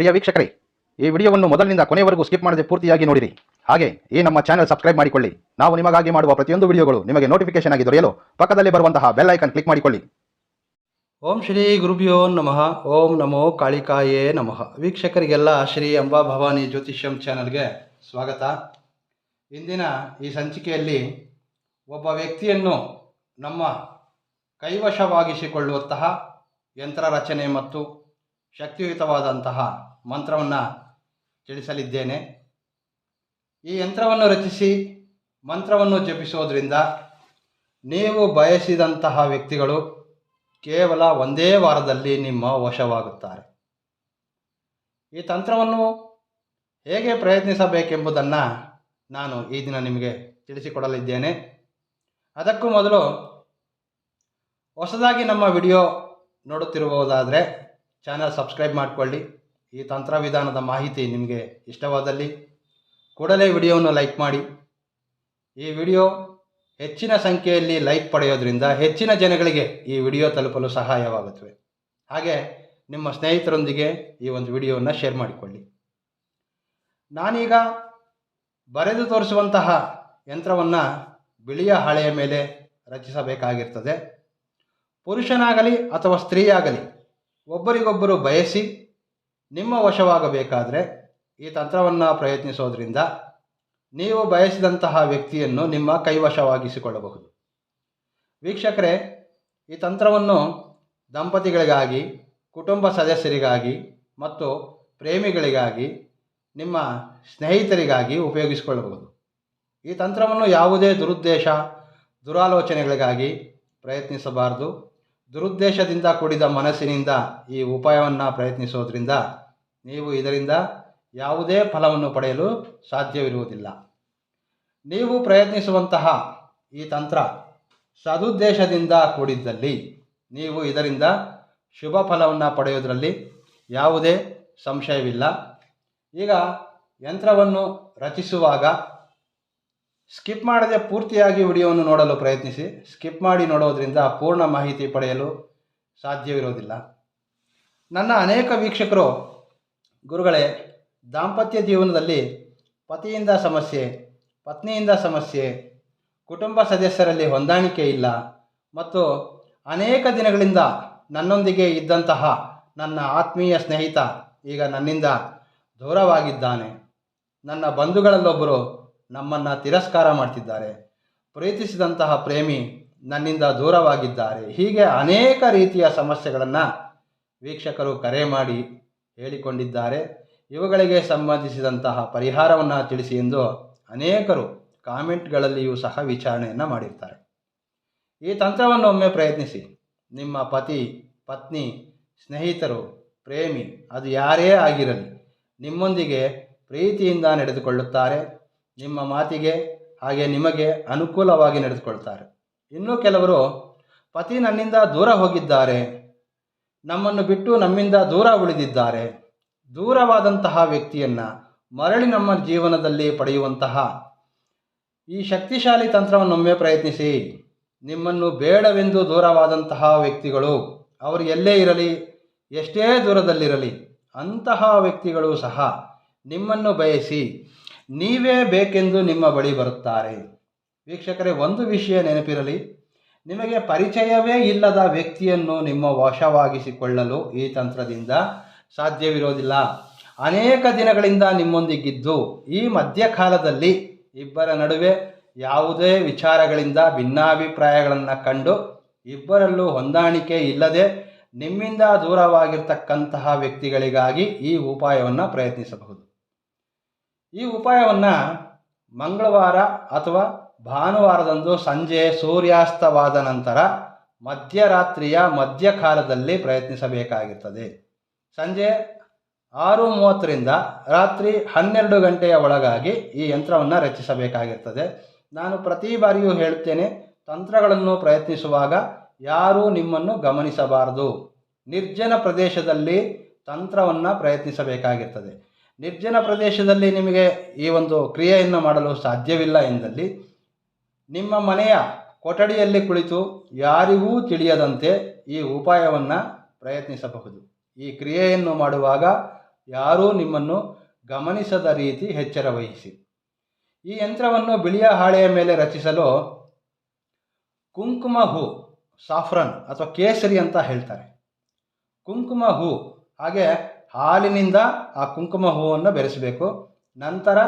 ಪ್ರಿಯ ವೀಕ್ಷಕರೇ, ಈ ವಿಡಿಯೋವನ್ನು ಮೊದಲಿನಿಂದ ಕೊನೆಯವರೆಗೂ ಸ್ಕಿಪ್ ಮಾಡದೆ ಪೂರ್ತಿಯಾಗಿ ನೋಡಿರಿ. ಹಾಗೆ, ಈ ನಮ್ಮ ಚಾನೆಲ್ ಸಬ್ಸ್ಕ್ರೈಬ್ ಮಾಡಿಕೊಳ್ಳಿ. ನಾವು ನಿಮಗಾಗಿ ಮಾಡುವ ಪ್ರತಿಯೊಂದು ವಿಡಿಯೋಗಳು ನಿಮಗೆ ನೋಟಿಫಿಕೇಶನ್ ಆಗಿ ದೊರೆಯಲು ಪಕ್ಕದಲ್ಲಿ ಬರುವಂತಹ ಬೆಲ್ ಐಕನ್ ಕ್ಲಿಕ್ ಮಾಡಿಕೊಳ್ಳಿ. ಓಂ ಶ್ರೀ ಗುರುಭ್ಯೋ ನಮಃ. ಓಂ ನಮೋ ಕಾಳಿಕಾಯೇ ನಮಃ. ವೀಕ್ಷಕರಿಗೆಲ್ಲ ಶ್ರೀ ಅಂಬಾ ಭವಾನಿ ಜ್ಯೋತಿಷ್ಯಂ ಚಾನಲ್ಗೆ ಸ್ವಾಗತ. ಇಂದಿನ ಈ ಸಂಚಿಕೆಯಲ್ಲಿ ಒಬ್ಬ ವ್ಯಕ್ತಿಯನ್ನು ನಮ್ಮ ಕೈವಶವಾಗಿಸಿಕೊಳ್ಳುವಂತಹ ಯಂತ್ರ ರಚನೆ ಮತ್ತು ಶಕ್ತಿಯುತವಾದಂತಹ ಮಂತ್ರವನ್ನು ತಿಳಿಸಲಿದ್ದೇನೆ. ಈ ಯಂತ್ರವನ್ನು ರಚಿಸಿ ಮಂತ್ರವನ್ನು ಜಪಿಸೋದ್ರಿಂದ ನೀವು ಬಯಸಿದಂತಹ ವ್ಯಕ್ತಿಗಳು ಕೇವಲ ಒಂದೇ ವಾರದಲ್ಲಿ ನಿಮ್ಮ ವಶವಾಗುತ್ತಾರೆ. ಈ ತಂತ್ರವನ್ನು ಹೇಗೆ ಪ್ರಯತ್ನಿಸಬೇಕೆಂಬುದನ್ನು ನಾನು ಈ ದಿನ ನಿಮಗೆ ತಿಳಿಸಿಕೊಡಲಿದ್ದೇನೆ. ಅದಕ್ಕೂ ಮೊದಲು ಹೊಸದಾಗಿ ನಮ್ಮ ವಿಡಿಯೋ ನೋಡುತ್ತಿರುವುದಾದರೆ ಚಾನಲ್ ಸಬ್ಸ್ಕ್ರೈಬ್ ಮಾಡಿಕೊಳ್ಳಿ. ಈ ತಂತ್ರವಿಧಾನದ ಮಾಹಿತಿ ನಿಮಗೆ ಇಷ್ಟವಾದಲ್ಲಿ ಕೂಡಲೇ ವಿಡಿಯೋವನ್ನು ಲೈಕ್ ಮಾಡಿ. ಈ ವಿಡಿಯೋ ಹೆಚ್ಚಿನ ಸಂಖ್ಯೆಯಲ್ಲಿ ಲೈಕ್ ಪಡೆಯೋದ್ರಿಂದ ಹೆಚ್ಚಿನ ಜನಗಳಿಗೆ ಈ ವಿಡಿಯೋ ತಲುಪಲು ಸಹಾಯವಾಗುತ್ತವೆ. ಹಾಗೆ ನಿಮ್ಮ ಸ್ನೇಹಿತರೊಂದಿಗೆ ಈ ಒಂದು ವಿಡಿಯೋವನ್ನು ಶೇರ್ ಮಾಡಿಕೊಳ್ಳಿ. ನಾನೀಗ ಬರೆದು ತೋರಿಸುವಂತಹ ಯಂತ್ರವನ್ನು ಬಿಳಿಯ ಹಾಳೆಯ ಮೇಲೆ ರಚಿಸಬೇಕಾಗಿರ್ತದೆ. ಪುರುಷನಾಗಲಿ ಅಥವಾ ಸ್ತ್ರೀಯಾಗಲಿ, ಒಬ್ಬರಿಗೊಬ್ಬರು ಬಯಸಿ ನಿಮ್ಮ ವಶವಾಗಬೇಕಾದರೆ ಈ ತಂತ್ರವನ್ನು ಪ್ರಯತ್ನಿಸೋದ್ರಿಂದ ನೀವು ಬಯಸಿದಂತಹ ವ್ಯಕ್ತಿಯನ್ನು ನಿಮ್ಮ ಕೈವಶವಾಗಿಸಿಕೊಳ್ಳಬಹುದು. ವೀಕ್ಷಕರೇ, ಈ ತಂತ್ರವನ್ನು ದಂಪತಿಗಳಿಗಾಗಿ, ಕುಟುಂಬ ಸದಸ್ಯರಿಗಾಗಿ ಮತ್ತು ಪ್ರೇಮಿಗಳಿಗಾಗಿ, ನಿಮ್ಮ ಸ್ನೇಹಿತರಿಗಾಗಿ ಉಪಯೋಗಿಸಿಕೊಳ್ಳಬಹುದು. ಈ ತಂತ್ರವನ್ನು ಯಾವುದೇ ದುರುದ್ದೇಶ, ದುರಾಲೋಚನೆಗಳಿಗಾಗಿ ಪ್ರಯತ್ನಿಸಬಾರದು. ದುರುದ್ದೇಶದಿಂದ ಕೂಡಿದ ಮನಸ್ಸಿನಿಂದ ಈ ಉಪಾಯವನ್ನು ಪ್ರಯತ್ನಿಸೋದ್ರಿಂದ ನೀವು ಇದರಿಂದ ಯಾವುದೇ ಫಲವನ್ನು ಪಡೆಯಲು ಸಾಧ್ಯವಿರುವುದಿಲ್ಲ. ನೀವು ಪ್ರಯತ್ನಿಸುವಂತಹ ಈ ತಂತ್ರ ಸದುದ್ದೇಶದಿಂದ ಕೂಡಿದ್ದಲ್ಲಿ ನೀವು ಇದರಿಂದ ಶುಭ ಫಲವನ್ನು ಪಡೆಯುವುದರಲ್ಲಿ ಯಾವುದೇ ಸಂಶಯವಿಲ್ಲ. ಈಗ ಯಂತ್ರವನ್ನು ರಚಿಸುವಾಗ ಸ್ಕಿಪ್ ಮಾಡದೆ ಪೂರ್ತಿಯಾಗಿ ವಿಡಿಯೋವನ್ನು ನೋಡಲು ಪ್ರಯತ್ನಿಸಿ. ಸ್ಕಿಪ್ ಮಾಡಿ ನೋಡೋದ್ರಿಂದ ಪೂರ್ಣ ಮಾಹಿತಿ ಪಡೆಯಲು ಸಾಧ್ಯವಿರೋದಿಲ್ಲ ನನ್ನ ಅನೇಕ ವೀಕ್ಷಕರು ಗುರುಗಳೇ, ದಾಂಪತ್ಯ ಜೀವನದಲ್ಲಿ ಪತಿಯಿಂದ ಸಮಸ್ಯೆ, ಪತ್ನಿಯಿಂದ ಸಮಸ್ಯೆ, ಕುಟುಂಬ ಸದಸ್ಯರಲ್ಲಿ ಹೊಂದಾಣಿಕೆ ಇಲ್ಲ ಮತ್ತು ಅನೇಕ ದಿನಗಳಿಂದ ನನ್ನೊಂದಿಗೆ ಇದ್ದಂತಹ ನನ್ನ ಆತ್ಮೀಯ ಸ್ನೇಹಿತ ಈಗ ನನ್ನಿಂದ ದೂರವಾಗಿದ್ದಾನೆ. ನನ್ನ ಬಂಧುಗಳಲ್ಲೊಬ್ಬರು ನಮ್ಮನ್ನು ತಿರಸ್ಕಾರ ಮಾಡ್ತಿದ್ದಾರೆ. ಪ್ರೀತಿಸಿದಂತಹ ಪ್ರೇಮಿ ನನ್ನಿಂದ ದೂರವಾಗಿದ್ದಾರೆ. ಹೀಗೆ ಅನೇಕ ರೀತಿಯ ಸಮಸ್ಯೆಗಳನ್ನು ವೀಕ್ಷಕರು ಕರೆ ಮಾಡಿ ಹೇಳಿಕೊಂಡಿದ್ದಾರೆ. ಇವುಗಳಿಗೆ ಸಂಬಂಧಿಸಿದಂತಹ ಪರಿಹಾರವನ್ನು ತಿಳಿಸಿ ಎಂದು ಅನೇಕರು ಕಾಮೆಂಟ್ಗಳಲ್ಲಿಯೂ ಸಹ ವಿಚಾರಣೆಯನ್ನು ಮಾಡಿರ್ತಾರೆ. ಈ ತಂತ್ರವನ್ನು ಒಮ್ಮೆ ಪ್ರಯತ್ನಿಸಿ. ನಿಮ್ಮ ಪತಿ, ಪತ್ನಿ, ಸ್ನೇಹಿತರು, ಪ್ರೇಮಿ, ಅದು ಯಾರೇ ಆಗಿರಲಿ, ನಿಮ್ಮೊಂದಿಗೆ ಪ್ರೀತಿಯಿಂದ ನಡೆದುಕೊಳ್ಳುತ್ತಾರೆ. ನಿಮ್ಮ ಮಾತಿಗೆ ಹಾಗೆ ನಿಮಗೆ ಅನುಕೂಲವಾಗಿ ನಡೆದುಕೊಳ್ತಾರೆ. ಇನ್ನೂ ಕೆಲವರು, ಪತಿ ನನ್ನಿಂದ ದೂರ ಹೋಗಿದ್ದಾರೆ. ನಮ್ಮನ್ನು ಬಿಟ್ಟು ನಮ್ಮಿಂದ ದೂರ ಉಳಿದಿದ್ದಾರೆ. ದೂರವಾದಂತಹ ವ್ಯಕ್ತಿಯನ್ನು ಮರಳಿ ನಮ್ಮ ಜೀವನದಲ್ಲಿ ಪಡೆಯುವಂತಹ ಈ ಶಕ್ತಿಶಾಲಿ ತಂತ್ರವನ್ನೊಮ್ಮೆ ಪ್ರಯತ್ನಿಸಿ. ನಿಮ್ಮನ್ನು ಬೇಡವೆಂದು ದೂರವಾದಂತಹ ವ್ಯಕ್ತಿಗಳು ಅವರು ಎಲ್ಲೇ ಇರಲಿ, ಎಷ್ಟೇ ದೂರದಲ್ಲಿರಲಿ, ಅಂತಹ ವ್ಯಕ್ತಿಗಳು ಸಹ ನಿಮ್ಮನ್ನು ಬಯಸಿ ನೀವೇ ಬೇಕೆಂದು ನಿಮ್ಮ ಬಳಿ ಬರುತ್ತಾರೆ. ವೀಕ್ಷಕರೇ, ಒಂದು ವಿಷಯ ನೆನಪಿರಲಿ. ನಿಮಗೆ ಪರಿಚಯವೇ ಇಲ್ಲದ ವ್ಯಕ್ತಿಯನ್ನು ನಿಮ್ಮ ವಶವಾಗಿಸಿಕೊಳ್ಳಲು ಈ ತಂತ್ರದಿಂದ ಸಾಧ್ಯವಿರೋದಿಲ್ಲ. ಅನೇಕ ದಿನಗಳಿಂದ ನಿಮ್ಮೊಂದಿಗಿದ್ದು, ಈ ಮಧ್ಯಕಾಲದಲ್ಲಿ ಇಬ್ಬರ ನಡುವೆ ಯಾವುದೇ ವಿಚಾರಗಳಿಂದ ಭಿನ್ನಾಭಿಪ್ರಾಯಗಳನ್ನು ಕಂಡು ಇಬ್ಬರಲ್ಲೂ ಹೊಂದಾಣಿಕೆ ಇಲ್ಲದೆ ನಿಮ್ಮಿಂದ ದೂರವಾಗಿರ್ತಕ್ಕಂತಹ ವ್ಯಕ್ತಿಗಳಿಗಾಗಿ ಈ ಉಪಾಯವನ್ನು ಪ್ರಯತ್ನಿಸಬಹುದು. ಈ ಉಪಾಯವನ್ನು ಮಂಗಳವಾರ ಅಥವಾ ಭಾನುವಾರದಂದು ಸಂಜೆ ಸೂರ್ಯಾಸ್ತವಾದ ನಂತರ ಮಧ್ಯರಾತ್ರಿಯ ಮಧ್ಯಕಾಲದಲ್ಲಿ ಪ್ರಯತ್ನಿಸಬೇಕಾಗಿರ್ತದೆ. ಸಂಜೆ ಆರು ಮೂವತ್ತರಿಂದ ರಾತ್ರಿ ಹನ್ನೆರಡು ಗಂಟೆಯ ಒಳಗಾಗಿ ಈ ಯಂತ್ರವನ್ನು ರಚಿಸಬೇಕಾಗಿರ್ತದೆ. ನಾನು ಪ್ರತಿ ಬಾರಿಯೂ ಹೇಳುತ್ತೇನೆ, ತಂತ್ರಗಳನ್ನು ಪ್ರಯತ್ನಿಸುವಾಗ ಯಾರೂ ನಿಮ್ಮನ್ನು ಗಮನಿಸಬಾರದು. ನಿರ್ಜನ ಪ್ರದೇಶದಲ್ಲಿ ತಂತ್ರವನ್ನು ಪ್ರಯತ್ನಿಸಬೇಕಾಗಿರ್ತದೆ. ನಿರ್ಜನ ಪ್ರದೇಶದಲ್ಲಿ ನಿಮಗೆ ಈ ಒಂದು ಕ್ರಿಯೆಯನ್ನು ಮಾಡಲು ಸಾಧ್ಯವಿಲ್ಲ ಎಂದಲ್ಲಿ ನಿಮ್ಮ ಮನೆಯ ಕೊಠಡಿಯಲ್ಲಿ ಕುಳಿತು ಯಾರಿಗೂ ತಿಳಿಯದಂತೆ ಈ ಉಪಾಯವನ್ನು ಪ್ರಯತ್ನಿಸಬಹುದು. ಈ ಕ್ರಿಯೆಯನ್ನು ಮಾಡುವಾಗ ಯಾರೂ ನಿಮ್ಮನ್ನು ಗಮನಿಸದ ರೀತಿ ಎಚ್ಚರ ವಹಿಸಿ. ಈ ಯಂತ್ರವನ್ನು ಬಿಳಿಯ ಹಾಳೆಯ ಮೇಲೆ ರಚಿಸಲು ಕುಂಕುಮ ಹೂ, ಸಾಫ್ರನ್ ಅಥವಾ ಕೇಸರಿ ಅಂತ ಹೇಳ್ತಾರೆ. ಕುಂಕುಮ ಹೂ, ಹಾಗೆ ಹಾಲಿನಿಂದ ಆ ಕುಂಕುಮ ಹೂವನ್ನು ಬೆರೆಸಬೇಕು. ನಂತರ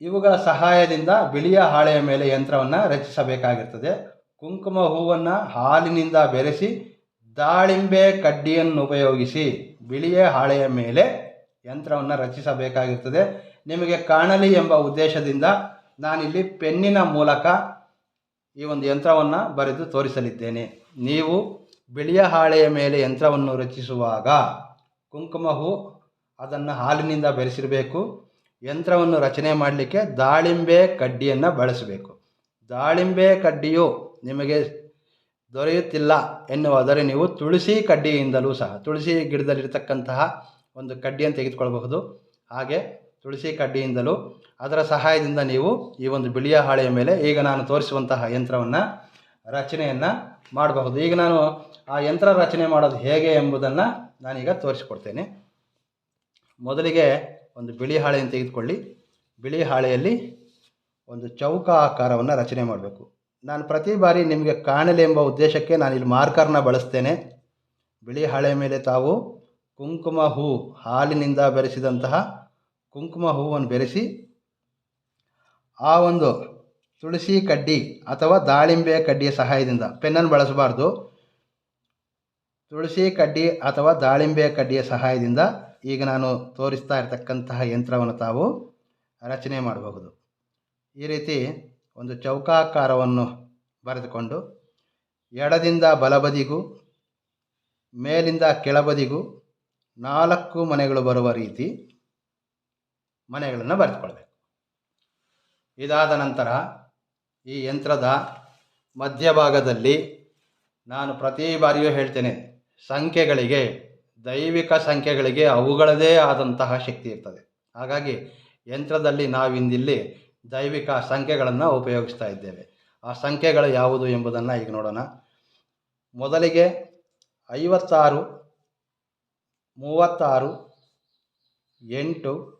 ಇವುಗಳ ಸಹಾಯದಿಂದ ಬಿಳಿಯ ಹಾಳೆಯ ಮೇಲೆ ಯಂತ್ರವನ್ನು ರಚಿಸಬೇಕಾಗಿರ್ತದೆ. ಕುಂಕುಮ ಹೂವನ್ನು ಹಾಲಿನಿಂದ ಬೆರೆಸಿ ದಾಳಿಂಬೆ ಕಡ್ಡಿಯನ್ನು ಉಪಯೋಗಿಸಿ ಬಿಳಿಯ ಹಾಳೆಯ ಮೇಲೆ ಯಂತ್ರವನ್ನು ರಚಿಸಬೇಕಾಗಿರ್ತದೆ. ನಿಮಗೆ ಕಾಣಲಿ ಎಂಬ ಉದ್ದೇಶದಿಂದ ನಾನಿಲ್ಲಿ ಪೆನ್ನಿನ ಮೂಲಕ ಈ ಒಂದು ಯಂತ್ರವನ್ನು ಬರೆದು ತೋರಿಸಲಿದ್ದೇನೆ. ನೀವು ಬಿಳಿಯ ಹಾಳೆಯ ಮೇಲೆ ಯಂತ್ರವನ್ನು ರಚಿಸುವಾಗ ಕುಂಕುಮ ಹೂ ಅದನ್ನು ಹಾಲಿನಿಂದ ಬೆರೆಸಿರಬೇಕು. ಯಂತ್ರವನ್ನು ರಚನೆ ಮಾಡಲಿಕ್ಕೆ ದಾಳಿಂಬೆ ಕಡ್ಡಿಯನ್ನು ಬಳಸಬೇಕು. ದಾಳಿಂಬೆ ಕಡ್ಡಿಯು ನಿಮಗೆ ದೊರೆಯುತ್ತಿಲ್ಲ ಎನ್ನುವುದರೆ ನೀವು ತುಳಸಿ ಕಡ್ಡಿಯಿಂದಲೂ ಸಹ, ತುಳಸಿ ಗಿಡದಲ್ಲಿರತಕ್ಕಂತಹ ಒಂದು ಕಡ್ಡಿಯನ್ನು ತೆಗೆದುಕೊಳ್ಳಬಹುದು. ಹಾಗೆ ತುಳಸಿ ಕಡ್ಡಿಯಿಂದಲೂ ಅದರ ಸಹಾಯದಿಂದ ನೀವು ಈ ಒಂದು ಬಿಳಿಯ ಹಾಳೆಯ ಮೇಲೆ ಈಗ ನಾನು ತೋರಿಸುವಂತಹ ಯಂತ್ರವನ್ನು ರಚನೆಯನ್ನು ಮಾಡಬಹುದು. ಈಗ ನಾನು ಆ ಯಂತ್ರ ರಚನೆ ಮಾಡೋದು ಹೇಗೆ ಎಂಬುದನ್ನು ನಾನೀಗ ತೋರಿಸಿಕೊಡ್ತೇನೆ. ಮೊದಲಿಗೆ ಒಂದು ಬಿಳಿ ಹಾಳೆಯನ್ನು ತೆಗೆದುಕೊಳ್ಳಿ. ಬಿಳಿ ಹಾಳೆಯಲ್ಲಿ ಒಂದು ಚೌಕ ಆಕಾರವನ್ನು ರಚನೆ ಮಾಡಬೇಕು. ನಾನು ಪ್ರತಿ ಬಾರಿ ನಿಮಗೆ ಕಾಣಲಿ ಎಂಬ ಉದ್ದೇಶಕ್ಕೆ ನಾನು ಇಲ್ಲಿ ಮಾರ್ಕರ್ನ ಬಳಸ್ತೇನೆ. ಬಿಳಿ ಹಾಳೆಯ ಮೇಲೆ ತಾವು ಕುಂಕುಮ ಹೂ ಹಾಲಿನಿಂದ ಬೆರೆಸಿದಂತಹ ಕುಂಕುಮ ಹೂವನ್ನು ಬೆರೆಸಿ ಆ ಒಂದು ತುಳಸಿ ಕಡ್ಡಿ ಅಥವಾ ದಾಳಿಂಬೆ ಕಡ್ಡಿಯ ಸಹಾಯದಿಂದ ಪೆನ್ನನ್ನು ಬಳಸಬಾರ್ದು. ತುಳಸಿ ಕಡ್ಡಿ ಅಥವಾ ದಾಳಿಂಬೆ ಕಡ್ಡಿಯ ಸಹಾಯದಿಂದ ಈಗ ನಾನು ತೋರಿಸ್ತಾ ಇರತಕ್ಕಂತಹ ಯಂತ್ರವನ್ನು ತಾವು ರಚನೆ ಮಾಡಬಹುದು. ಈ ರೀತಿ ಒಂದು ಚೌಕಾಕಾರವನ್ನು ಬರೆದುಕೊಂಡು ಎಡದಿಂದ ಬಲಬದಿಗೂ ಮೇಲಿಂದ ಕೆಳಬದಿಗೂ ನಾಲ್ಕು ಮನೆಗಳು ಬರುವ ರೀತಿ ಮನೆಗಳನ್ನು ಬರೆದುಕೊಳ್ಬೇಕು. ಇದಾದ ನಂತರ ಈ ಯಂತ್ರದ ಮಧ್ಯಭಾಗದಲ್ಲಿ ನಾನು ಪ್ರತಿ ಬಾರಿಯೂ ಹೇಳ್ತೇನೆ, ಸಂಖ್ಯೆಗಳಿಗೆ ದೈವಿಕ ಸಂಖ್ಯೆಗಳಿಗೆ ಅವುಗಳದೇ ಆದಂತಹ ಶಕ್ತಿ ಇರ್ತದೆ. ಹಾಗಾಗಿ ಯಂತ್ರದಲ್ಲಿ ನಾವಿಂದಿಲ್ಲಿ ದೈವಿಕ ಸಂಖ್ಯೆಗಳನ್ನು ಉಪಯೋಗಿಸ್ತಾ ಇದ್ದೇವೆ. ಆ ಸಂಖ್ಯೆಗಳು ಯಾವುದು ಎಂಬುದನ್ನು ಈಗ ನೋಡೋಣ. ಮೊದಲಿಗೆ ಐವತ್ತಾರು, ಮೂವತ್ತಾರು, ಎಂಟು,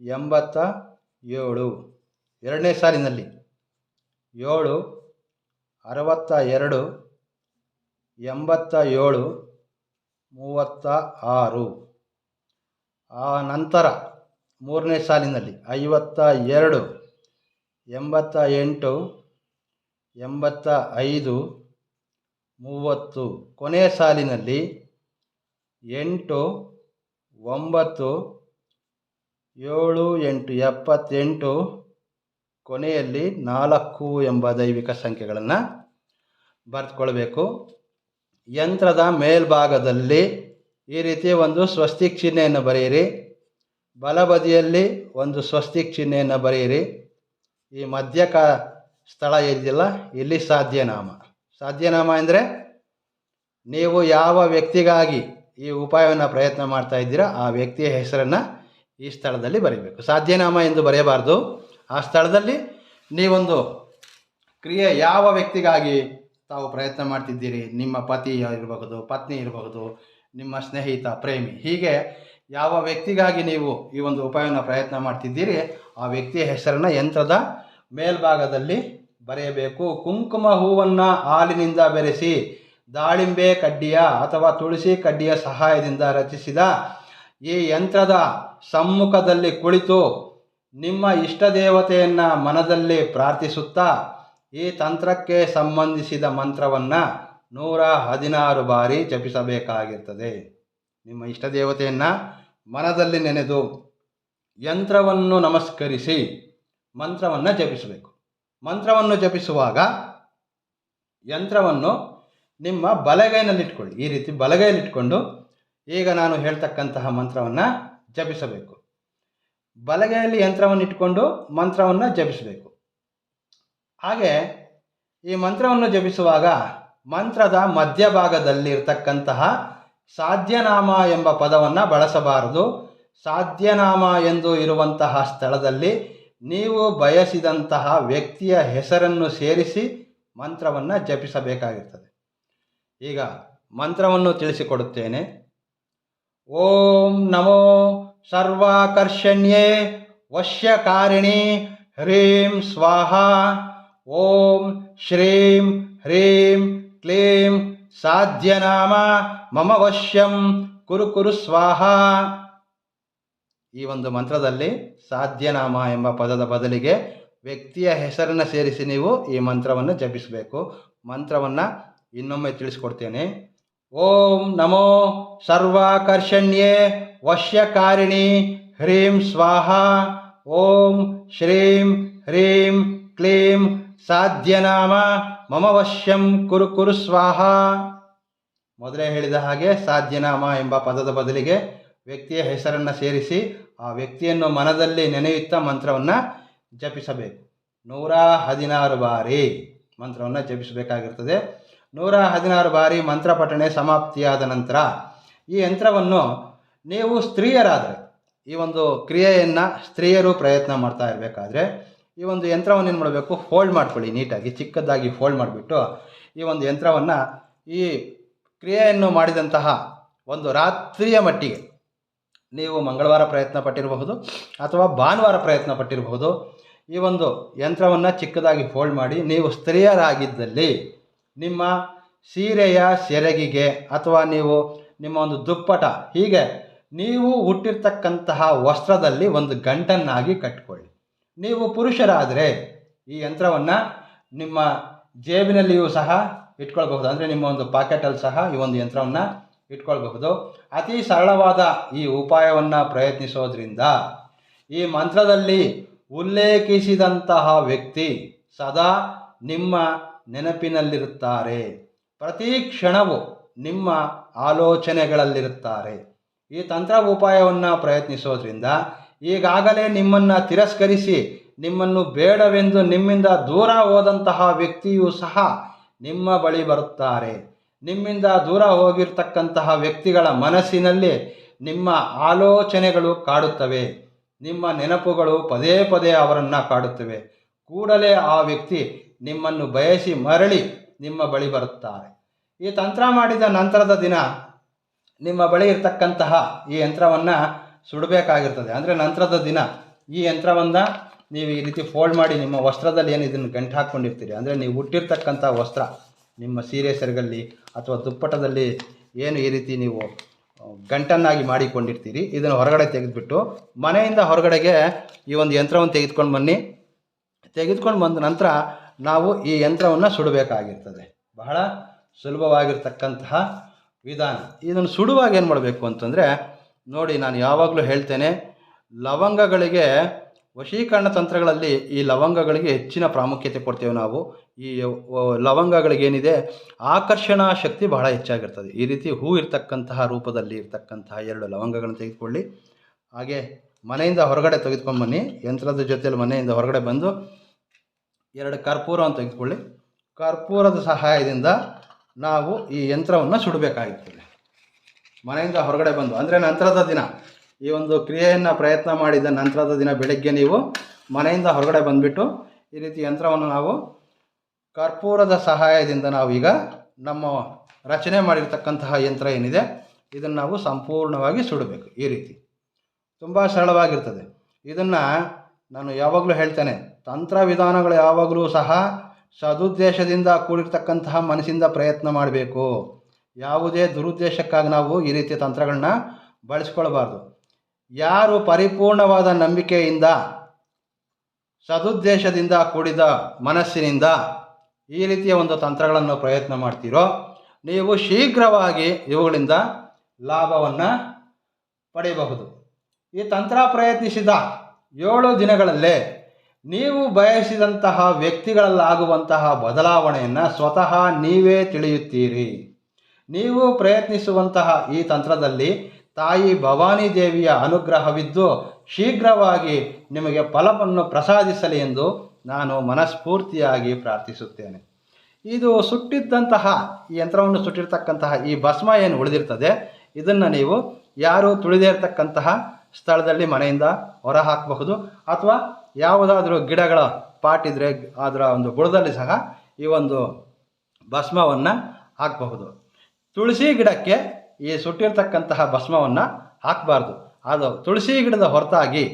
ಎಂಬತ್ತ ಏಳು. ಎರಡನೇ ಸಾಲಿನಲ್ಲಿ ಏಳು, ಅರವತ್ತ ಎರಡು, ಎಂಬತ್ತ ಏಳು ಮೂವತ್ತ ಆರು ಆ ನಂತರ ಮೂರನೇ ಸಾಲಿನಲ್ಲಿ ಐವತ್ತ ಎರಡು ಎಂಬತ್ತ ಎಂಟು ಎಂಬತ್ತ ಐದು ಮೂವತ್ತು. ಕೊನೆಯ ಸಾಲಿನಲ್ಲಿ ಎಂಟು, ಒಂಬತ್ತು, ಏಳು, ಎಂಟು, ಎಪ್ಪತ್ತೆಂಟು. ಕೊನೆಯಲ್ಲಿ ನಾಲ್ಕು ಎಂಬ ದೈವಿಕ ಸಂಖ್ಯೆಗಳನ್ನು ಬರೆದುಕೊಳ್ಬೇಕು. ಯಂತ್ರದ ಮೇಲ್ಭಾಗದಲ್ಲಿ ಈ ರೀತಿ ಒಂದು ಸ್ವಸ್ತಿಕ್ ಚಿಹ್ನೆಯನ್ನು ಬರೆಯಿರಿ. ಬಲಬದಿಯಲ್ಲಿ ಒಂದು ಸ್ವಸ್ತಿಕ್ ಚಿಹ್ನೆಯನ್ನು ಬರೆಯಿರಿ. ಈ ಮಧ್ಯಕ ಸ್ಥಳ ಇದೆಯಲ್ಲ ಇಲ್ಲಿ ಸಾಧ್ಯನಾಮ. ಸಾಧ್ಯನಾಮ ಅಂದರೆ ನೀವು ಯಾವ ವ್ಯಕ್ತಿಗಾಗಿ ಈ ಉಪಾಯವನ್ನು ಪ್ರಯತ್ನ ಮಾಡ್ತಾ ಇದ್ದೀರಾ, ಆ ವ್ಯಕ್ತಿಯ ಹೆಸರನ್ನು ಈ ಸ್ಥಳದಲ್ಲಿ ಬರೀಬೇಕು. ಸಾಧ್ಯನಾಮ ಎಂದು ಬರೆಯಬಾರ್ದು. ಆ ಸ್ಥಳದಲ್ಲಿ ನೀವೊಂದು ಕ್ರಿಯೆ ಯಾವ ವ್ಯಕ್ತಿಗಾಗಿ ತಾವು ಪ್ರಯತ್ನ ಮಾಡ್ತಿದ್ದೀರಿ, ನಿಮ್ಮ ಪತಿ ಇರಬಹುದು, ಪತ್ನಿ ಇರಬಹುದು, ನಿಮ್ಮ ಸ್ನೇಹಿತ, ಪ್ರೇಮಿ. ಹೀಗೆ ಯಾವ ವ್ಯಕ್ತಿಗಾಗಿ ನೀವು ಈ ಒಂದು ಉಪಾಯವನ್ನು ಪ್ರಯತ್ನ ಮಾಡ್ತಿದ್ದೀರಿ, ಆ ವ್ಯಕ್ತಿಯ ಹೆಸರನ್ನು ಯಂತ್ರದ ಮೇಲ್ಭಾಗದಲ್ಲಿ ಬರೆಯಬೇಕು. ಕುಂಕುಮ ಹೂವನ್ನು ಹಾಲಿನಿಂದ ಬೆರೆಸಿ, ದಾಳಿಂಬೆ ಕಡ್ಡಿಯ ಅಥವಾ ತುಳಸಿ ಕಡ್ಡಿಯ ಸಹಾಯದಿಂದ ರಚಿಸಿದ ಈ ಯಂತ್ರದ ಸಮ್ಮುಖದಲ್ಲಿ ಕುಳಿತು ನಿಮ್ಮ ಇಷ್ಟ ದೇವತೆಯನ್ನು ಮನದಲ್ಲಿ ಪ್ರಾರ್ಥಿಸುತ್ತಾ ಈ ತಂತ್ರಕ್ಕೆ ಸಂಬಂಧಿಸಿದ ಮಂತ್ರವನ್ನು ನೂರ ಹದಿನಾರು ಬಾರಿ ಜಪಿಸಬೇಕಾಗಿರ್ತದೆ. ನಿಮ್ಮ ಇಷ್ಟ ದೇವತೆಯನ್ನು ಮನದಲ್ಲಿ ನೆನೆದು ಯಂತ್ರವನ್ನು ನಮಸ್ಕರಿಸಿ ಮಂತ್ರವನ್ನು ಜಪಿಸಬೇಕು. ಮಂತ್ರವನ್ನು ಜಪಿಸುವಾಗ ಯಂತ್ರವನ್ನು ನಿಮ್ಮ ಬಲಗೈನಲ್ಲಿಟ್ಕೊಳ್ಳಿ. ಈ ರೀತಿ ಬಲಗೈಯಲ್ಲಿಟ್ಕೊಂಡು ಈಗ ನಾನು ಹೇಳ್ತಕ್ಕಂತಹ ಮಂತ್ರವನ್ನು ಜಪಿಸಬೇಕು. ಬಲಗೈಯಲ್ಲಿ ಯಂತ್ರವನ್ನು ಇಟ್ಕೊಂಡು ಮಂತ್ರವನ್ನು ಜಪಿಸಬೇಕು. ಹಾಗೆ ಈ ಮಂತ್ರವನ್ನು ಜಪಿಸುವಾಗ ಮಂತ್ರದ ಮಧ್ಯಭಾಗದಲ್ಲಿರ್ತಕ್ಕಂತಹ ಸಾಧ್ಯನಾಮ ಎಂಬ ಪದವನ್ನು ಬಳಸಬಾರದು. ಸಾಧ್ಯನಾಮ ಎಂದು ಇರುವಂತಹ ಸ್ಥಳದಲ್ಲಿ ನೀವು ಬಯಸಿದಂತಹ ವ್ಯಕ್ತಿಯ ಹೆಸರನ್ನು ಸೇರಿಸಿ ಮಂತ್ರವನ್ನು ಜಪಿಸಬೇಕಾಗಿರ್ತದೆ. ಈಗ ಮಂತ್ರವನ್ನು ತಿಳಿಸಿಕೊಡುತ್ತೇನೆ. ಓಂ ನಮೋ ಸರ್ವಾಕರ್ಷಣ್ಯೇ ವಶ್ಯಕಾರಿಣಿ ಹ್ರೀಂ ಸ್ವಾಹ. ಓಂ ಶ್ರೀಂ ಹ್ರೀಂ ಕ್ಲೀಂ ಸಾಧ್ಯನಾಮ ಮಮ ವಶ್ಯಂ ಕುರು ಕುರು ಸ್ವಾಹ. ಈ ಒಂದು ಮಂತ್ರದಲ್ಲಿ ಸಾಧ್ಯನಾಮ ಎಂಬ ಪದದ ಬದಲಿಗೆ ವ್ಯಕ್ತಿಯ ಹೆಸರನ್ನು ಸೇರಿಸಿ ನೀವು ಈ ಮಂತ್ರವನ್ನು ಜಪಿಸಬೇಕು. ಮಂತ್ರವನ್ನು ಇನ್ನೊಮ್ಮೆ ತಿಳಿಸ್ಕೊಡ್ತೇನೆ. ಓಂ ನಮೋ ಸರ್ವಾಕರ್ಷಣ್ಯೇ ವಶ್ಯಕಾರಿಣಿ ಹ್ರೀಂ ಸ್ವಾಹ. ಓಂ ಶ್ರೀಂ ಹ್ರೀಂ ಕ್ಲೀಂ ಸಾಧ್ಯನಾಮ ಮಮ ವಶ್ಯಂ ಕುರು ಕುರು ಸ್ವಾಹ. ಮೊದಲೇ ಹೇಳಿದ ಹಾಗೆ ಸಾಧ್ಯನಾಮ ಎಂಬ ಪದದ ಬದಲಿಗೆ ವ್ಯಕ್ತಿಯ ಹೆಸರನ್ನು ಸೇರಿಸಿ ಆ ವ್ಯಕ್ತಿಯನ್ನು ಮನದಲ್ಲಿ ನೆನೆಯುತ್ತಾ ಮಂತ್ರವನ್ನು ಜಪಿಸಬೇಕು. ನೂರ ಹದಿನಾರು ಬಾರಿ ಮಂತ್ರವನ್ನು ಜಪಿಸಬೇಕಾಗಿರ್ತದೆ. ನೂರ ಹದಿನಾರು ಬಾರಿ ಮಂತ್ರ ಪಠಣೆ ಸಮಾಪ್ತಿಯಾದ ನಂತರ ಈ ಯಂತ್ರವನ್ನು ನೀವು ಸ್ತ್ರೀಯರಾದರೆ ಈ ಒಂದು ಕ್ರಿಯೆಯನ್ನು ಸ್ತ್ರೀಯರು ಪ್ರಯತ್ನ ಮಾಡ್ತಾ ಇರಬೇಕಾದ್ರೆ ಈ ಒಂದು ಯಂತ್ರವನ್ನು ಏನು ಮಾಡಬೇಕು? ಫೋಲ್ಡ್ ಮಾಡ್ಕೊಳ್ಳಿ ನೀಟಾಗಿ, ಚಿಕ್ಕದಾಗಿ ಫೋಲ್ಡ್ ಮಾಡಿಬಿಟ್ಟು ಈ ಒಂದು ಯಂತ್ರವನ್ನು ಈ ಕ್ರಿಯೆಯನ್ನು ಮಾಡಿದಂತಹ ಒಂದು ರಾತ್ರಿಯ ಮಟ್ಟಿಗೆ ನೀವು ಮಂಗಳವಾರ ಪ್ರಯತ್ನ ಪಟ್ಟಿರಬಹುದು ಅಥವಾ ಭಾನುವಾರ ಪ್ರಯತ್ನ ಪಟ್ಟಿರಬಹುದು. ಈ ಒಂದು ಯಂತ್ರವನ್ನು ಚಿಕ್ಕದಾಗಿ ಫೋಲ್ಡ್ ಮಾಡಿ ನೀವು ಸ್ತ್ರೀಯರಾಗಿದ್ದಲ್ಲಿ ನಿಮ್ಮ ಸೀರೆಯ ಸೆರಗಿಗೆ ಅಥವಾ ನೀವು ನಿಮ್ಮ ಒಂದು ದುಪ್ಪಟ ಹೀಗೆ ನೀವು ಹುಟ್ಟಿರ್ತಕ್ಕಂತಹ ವಸ್ತ್ರದಲ್ಲಿ ಒಂದು ಗಂಟನ್ನಾಗಿ ಕಟ್ಟಿಕೊಳ್ಳಿ ನೀವು ಪುರುಷರಾದರೆ ಈ ಯಂತ್ರವನ್ನು ನಿಮ್ಮ ಜೇಬಿನಲ್ಲಿಯೂ ಸಹ ಇಟ್ಕೊಳ್ಬಹುದು. ಅಂದರೆ ನಿಮ್ಮ ಒಂದು ಪಾಕೆಟಲ್ಲಿ ಸಹ ಈ ಒಂದು ಯಂತ್ರವನ್ನು ಇಟ್ಕೊಳ್ಬಹುದು. ಅತಿ ಸರಳವಾದ ಈ ಉಪಾಯವನ್ನು ಪ್ರಯತ್ನಿಸೋದ್ರಿಂದ ಈ ಮಂತ್ರದಲ್ಲಿ ಉಲ್ಲೇಖಿಸಿದಂತಹ ವ್ಯಕ್ತಿ ಸದಾ ನಿಮ್ಮ ನೆನಪಿನಲ್ಲಿರುತ್ತಾರೆ. ಪ್ರತಿ ಕ್ಷಣವೂ ನಿಮ್ಮ ಆಲೋಚನೆಗಳಲ್ಲಿರುತ್ತಾರೆ. ಈ ತಂತ್ರ ಉಪಾಯವನ್ನು ಪ್ರಯತ್ನಿಸೋದ್ರಿಂದ ಈಗಾಗಲೇ ನಿಮ್ಮನ್ನು ತಿರಸ್ಕರಿಸಿ ನಿಮ್ಮನ್ನು ಬೇಡವೆಂದು ನಿಮ್ಮಿಂದ ದೂರ ಹೋದಂತಹ ವ್ಯಕ್ತಿಯೂ ಸಹ ನಿಮ್ಮ ಬಳಿ ಬರುತ್ತಾರೆ. ನಿಮ್ಮಿಂದ ದೂರ ಹೋಗಿರ್ತಕ್ಕಂತಹ ವ್ಯಕ್ತಿಗಳ ಮನಸ್ಸಿನಲ್ಲಿ ನಿಮ್ಮ ಆಲೋಚನೆಗಳು ಕಾಡುತ್ತವೆ. ನಿಮ್ಮ ನೆನಪುಗಳು ಪದೇ ಪದೇ ಅವರನ್ನು ಕಾಡುತ್ತವೆ. ಕೂಡಲೇ ಆ ವ್ಯಕ್ತಿ ನಿಮ್ಮನ್ನು ಬಯಸಿ ಮರಳಿ ನಿಮ್ಮ ಬಳಿ ಬರುತ್ತಾರೆ. ಈ ತಂತ್ರ ಮಾಡಿದ ನಂತರದ ದಿನ ನಿಮ್ಮ ಬಳಿ ಇರತಕ್ಕಂತಹ ಈ ಯಂತ್ರವನ್ನು ಸುಡಬೇಕಾಗಿರ್ತದೆ. ಅಂದರೆ ನಂತರದ ದಿನ ಈ ಯಂತ್ರವನ್ನು ನೀವು ಈ ರೀತಿ ಫೋಲ್ಡ್ ಮಾಡಿ ನಿಮ್ಮ ವಸ್ತ್ರದಲ್ಲಿ ಏನು ಇದನ್ನು ಗಂಟು ಹಾಕ್ಕೊಂಡಿರ್ತೀರಿ ಅಂದರೆ ನೀವು ಹುಟ್ಟಿರ್ತಕ್ಕಂಥ ವಸ್ತ್ರ, ನಿಮ್ಮ ಸೀರೆ ಸೆರಗಲ್ಲಿ ಅಥವಾ ದುಪ್ಪಟದಲ್ಲಿ ಏನು ಈ ರೀತಿ ನೀವು ಗಂಟನ್ನಾಗಿ ಮಾಡಿಕೊಂಡಿರ್ತೀರಿ, ಇದನ್ನು ಹೊರಗಡೆ ತೆಗೆದುಬಿಟ್ಟು ಮನೆಯಿಂದ ಹೊರಗಡೆಗೆ ಈ ಒಂದು ಯಂತ್ರವನ್ನು ತೆಗೆದುಕೊಂಡು ಬನ್ನಿ. ತೆಗೆದುಕೊಂಡು ಬಂದ ನಂತರ ನಾವು ಈ ಯಂತ್ರವನ್ನು ಸುಡಬೇಕಾಗಿರ್ತದೆ. ಬಹಳ ಸುಲಭವಾಗಿರ್ತಕ್ಕಂತಹ ವಿಧಾನ. ಇದನ್ನು ಸುಡುವಾಗ ಏನು ಮಾಡಬೇಕು ಅಂತಂದರೆ ನೋಡಿ, ನಾನು ಯಾವಾಗಲೂ ಹೇಳ್ತೇನೆ, ಲವಂಗಗಳಿಗೆ ವಶೀಕರಣ ತಂತ್ರಗಳಲ್ಲಿ ಈ ಲವಂಗಗಳಿಗೆ ಹೆಚ್ಚಿನ ಪ್ರಾಮುಖ್ಯತೆ ಕೊಡ್ತೇವೆ ನಾವು. ಈ ಲವಂಗಗಳಿಗೇನಿದೆ, ಆಕರ್ಷಣಾ ಶಕ್ತಿ ಬಹಳ ಹೆಚ್ಚಾಗಿರ್ತದೆ. ಈ ರೀತಿ ಹೂ ಇರ್ತಕ್ಕಂತಹ ರೂಪದಲ್ಲಿ ಇರ್ತಕ್ಕಂತಹ ಎರಡು ಲವಂಗಗಳನ್ನು ತೆಗೆದುಕೊಳ್ಳಿ. ಹಾಗೆ ಮನೆಯಿಂದ ಹೊರಗಡೆ ತೆಗೆದುಕೊಂಡು ಬನ್ನಿ ಯಂತ್ರದ ಜೊತೆಯಲ್ಲಿ ಮನೆಯಿಂದ ಹೊರಗಡೆ ಬಂದು ಎರಡು ಕರ್ಪೂರವನ್ನು ತೆಗೆದುಕೊಳ್ಳಿ. ಕರ್ಪೂರದ ಸಹಾಯದಿಂದ ನಾವು ಈ ಯಂತ್ರವನ್ನು ಸುಡಬೇಕಾಗಿರ್ತದೆ ಮನೆಯಿಂದ ಹೊರಗಡೆ ಬಂದು, ಅಂದರೆ ನಂತರದ ದಿನ, ಈ ಒಂದು ಕ್ರಿಯೆಯನ್ನು ಪ್ರಯತ್ನ ಮಾಡಿದ ನಂತರದ ದಿನ ಬೆಳಗ್ಗೆ ನೀವು ಮನೆಯಿಂದ ಹೊರಗಡೆ ಬಂದುಬಿಟ್ಟು ಈ ರೀತಿ ಯಂತ್ರವನ್ನು ನಾವು ಕರ್ಪೂರದ ಸಹಾಯದಿಂದ ನಾವೀಗ ನಮ್ಮ ರಚನೆ ಮಾಡಿರ್ತಕ್ಕಂತಹ ಯಂತ್ರ ಏನಿದೆ, ಇದನ್ನು ನಾವು ಸಂಪೂರ್ಣವಾಗಿ ಸುಡಬೇಕು ಈ ರೀತಿ. ತುಂಬ ಸರಳವಾಗಿರ್ತದೆ. ಇದನ್ನು ನಾನು ಯಾವಾಗಲೂ ಹೇಳ್ತೇನೆ, ತಂತ್ರ ವಿಧಾನಗಳು ಯಾವಾಗಲೂ ಸಹ ಸದುದ್ದೇಶದಿಂದ ಕೂಡಿರ್ತಕ್ಕಂತಹ ಮನಸ್ಸಿಂದ ಪ್ರಯತ್ನ ಮಾಡಬೇಕು. ಯಾವುದೇ ದುರುದ್ದೇಶಕ್ಕಾಗಿ ನಾವು ಈ ರೀತಿಯ ತಂತ್ರಗಳನ್ನ ಬಳಸ್ಕೊಳ್ಬಾರ್ದು. ಯಾರು ಪರಿಪೂರ್ಣವಾದ ನಂಬಿಕೆಯಿಂದ, ಸದುದ್ದೇಶದಿಂದ ಕೂಡಿದ ಮನಸ್ಸಿನಿಂದ ಈ ರೀತಿಯ ಒಂದು ತಂತ್ರಗಳನ್ನು ಪ್ರಯತ್ನ ಮಾಡ್ತೀರೋ, ನೀವು ಶೀಘ್ರವಾಗಿ ಇವುಗಳಿಂದ ಲಾಭವನ್ನು ಪಡೆಯಬಹುದು ಈ ತಂತ್ರ ಪ್ರಯತ್ನಿಸಿದ ಏಳು ದಿನಗಳಲ್ಲೇ ನೀವು ಬಯಸಿದಂತಹ ವ್ಯಕ್ತಿಗಳಲ್ಲಾಗುವಂತಹ ಬದಲಾವಣೆಯನ್ನು ಸ್ವತಃ ನೀವೇ ತಿಳಿಯುತ್ತೀರಿ. ನೀವು ಪ್ರಯತ್ನಿಸುವಂತಹ ಈ ತಂತ್ರದಲ್ಲಿ ತಾಯಿ ಭವಾನಿ ದೇವಿಯ ಅನುಗ್ರಹವಿದ್ದು ಶೀಘ್ರವಾಗಿ ನಿಮಗೆ ಫಲವನ್ನು ಪ್ರಸಾದಿಸಲಿ ಎಂದು ನಾನು ಮನಸ್ಫೂರ್ತಿಯಾಗಿ ಪ್ರಾರ್ಥಿಸುತ್ತೇನೆ. ಇದು ಸುಟ್ಟಿದ್ದಂತಹ ಈ ಯಂತ್ರವನ್ನು ಸುಟ್ಟಿರ್ತಕ್ಕಂತಹ ಈ ಭಸ್ಮ ಏನು ಉಳಿದಿರ್ತದೆ? ಇದನ್ನು ನೀವು ಯಾರು ತುಳಿದೇ ಇರತಕ್ಕಂತಹ ಸ್ಥಳದಲ್ಲಿ ಮನೆಯಿಂದ ಹೊರ ಹಾಕಬಹುದು ಅಥವಾ ಯಾವುದಾದ್ರೂ ಗಿಡಗಳ ಪಾಟ್ ಇದ್ದರೆ ಅದರ ಒಂದು ಬುಡದಲ್ಲಿ ಸಹ ಈ ಒಂದು ಭಸ್ಮವನ್ನು ಹಾಕಬಹುದು. ತುಳಸಿ ಗಿಡಕ್ಕೆ ಈ ಸುಟ್ಟಿರ್ತಕ್ಕಂತಹ ಭಸ್ಮವನ್ನು ಹಾಕಬಾರ್ದು. ಅದು ತುಳಸಿ ಗಿಡದ ಹೊರತಾಗಿ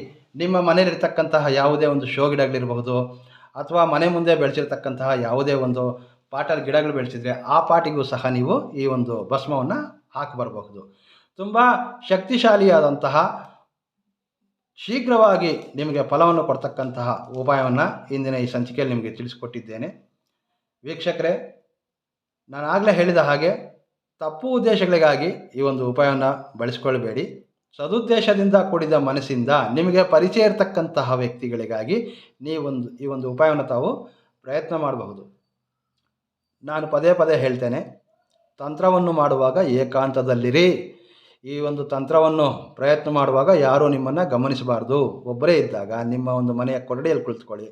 ನಿಮ್ಮ ಮನೆಯಲ್ಲಿರ್ತಕ್ಕಂತಹ ಯಾವುದೇ ಒಂದು ಶೋ ಗಿಡಗಳಿರಬಹುದು, ಅಥವಾ ಮನೆ ಮುಂದೆ ಬೆಳೆಸಿರ್ತಕ್ಕಂತಹ ಯಾವುದೇ ಒಂದು ಪಾಟರ್ ಗಿಡಗಳು ಬೆಳೆಸಿದರೆ ಆ ಪಾಟಿಗೂ ಸಹ ನೀವು ಈ ಒಂದು ಭಸ್ಮವನ್ನು ಹಾಕಬರಬಹುದು. ತುಂಬ ಶಕ್ತಿಶಾಲಿಯಾದಂತಹ, ಶೀಘ್ರವಾಗಿ ನಿಮಗೆ ಫಲವನ್ನು ಕೊಡ್ತಕ್ಕಂತಹ ಉಪಾಯವನ್ನು ಇಂದಿನ ಈ ಸಂಚಿಕೆಯಲ್ಲಿ ನಿಮಗೆ ತಿಳಿಸಿಕೊಟ್ಟಿದ್ದೇನೆ. ವೀಕ್ಷಕರೇ ನಾನು ಆಗಲೇ ಹೇಳಿದ ಹಾಗೆ ತಪ್ಪು ಉದ್ದೇಶಗಳಿಗಾಗಿ ಈ ಒಂದು ಉಪಾಯವನ್ನು ಬಳಸ್ಕೊಳ್ಬೇಡಿ ಸದುದ್ದೇಶದಿಂದ ಕೂಡಿದ ಮನಸ್ಸಿಂದ ನಿಮಗೆ ಪರಿಚಯ ಇರತಕ್ಕಂತಹ ವ್ಯಕ್ತಿಗಳಿಗಾಗಿ ನೀವೊಂದು ಈ ಒಂದು ಉಪಾಯವನ್ನು ತಾವು ಪ್ರಯತ್ನ ಮಾಡಬಹುದು. ನಾನು ಪದೇ ಪದೇ ಹೇಳ್ತೇನೆ, ತಂತ್ರವನ್ನು ಮಾಡುವಾಗ ಏಕಾಂತದಲ್ಲಿರಿ. ಈ ಒಂದು ತಂತ್ರವನ್ನು ಪ್ರಯತ್ನ ಮಾಡುವಾಗ ಯಾರೂ ನಿಮ್ಮನ್ನು ಗಮನಿಸಬಾರ್ದು. ಒಬ್ಬರೇ ಇದ್ದಾಗ ನಿಮ್ಮ ಒಂದು ಮನೆಯ ಕೊಠಡಿಯಲ್ಲಿ ಕುಳಿತುಕೊಳ್ಳಿ.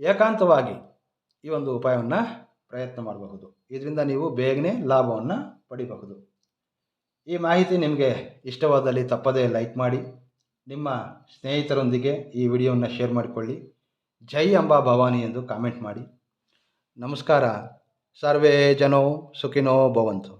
ಏಕಾಂತವಾಗಿ ಈ ಒಂದು ಉಪಾಯವನ್ನು ಪ್ರಯತ್ನ ಮಾಡಬಹುದು. ಇದರಿಂದ ನೀವು ಬೇಗನೆ ಲಾಭವನ್ನು ಪಡಿಬಹುದು. ಈ ಮಾಹಿತಿ ನಿಮಗೆ ಇಷ್ಟವಾದಲ್ಲಿ ತಪ್ಪದೇ ಲೈಕ್ ಮಾಡಿ, ನಿಮ್ಮ ಸ್ನೇಹಿತರೊಂದಿಗೆ ಈ ವಿಡಿಯೋವನ್ನು ಶೇರ್ ಮಾಡಿಕೊಳ್ಳಿ, ಜೈ ಅಂಬಾ ಭವಾನಿ ಎಂದು ಕಾಮೆಂಟ್ ಮಾಡಿ. ನಮಸ್ಕಾರ. ಸರ್ವೇ ಜನೋ ಸುಖಿನೋ ಭವಂತು.